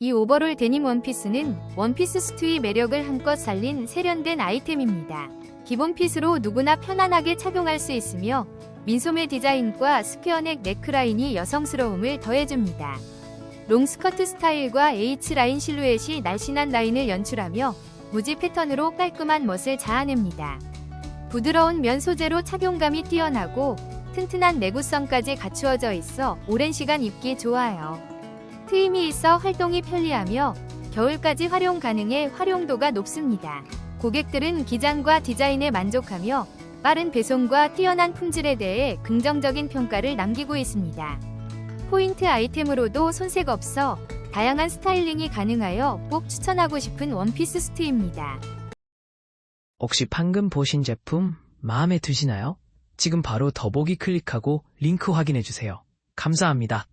이 오버롤 데님 원피스는 원피스 스투의 매력을 한껏 살린 세련된 아이템입니다. 기본 핏으로 누구나 편안하게 착용할 수 있으며 민소매 디자인과 스퀘어넥 네크라인이 여성스러움을 더해줍니다. 롱스커트 스타일과 H라인 실루엣이 날씬한 라인을 연출하며 무지 패턴으로 깔끔한 멋을 자아냅니다. 부드러운 면 소재로 착용감이 뛰어나고 튼튼한 내구성까지 갖추어져 있어 오랜 시간 입기 좋아요. 트임이 있어 활동이 편리하며 겨울까지 활용 가능해 활용도가 높습니다. 고객들은 기장과 디자인에 만족하며 빠른 배송과 뛰어난 품질에 대해 긍정적인 평가를 남기고 있습니다. 포인트 아이템으로도 손색 없어 다양한 스타일링이 가능하여 꼭 추천하고 싶은 원피스 스트입니다. 혹시 방금 보신 제품 마음에 드시나요? 지금 바로 더보기 클릭하고 링크 확인해주세요. 감사합니다.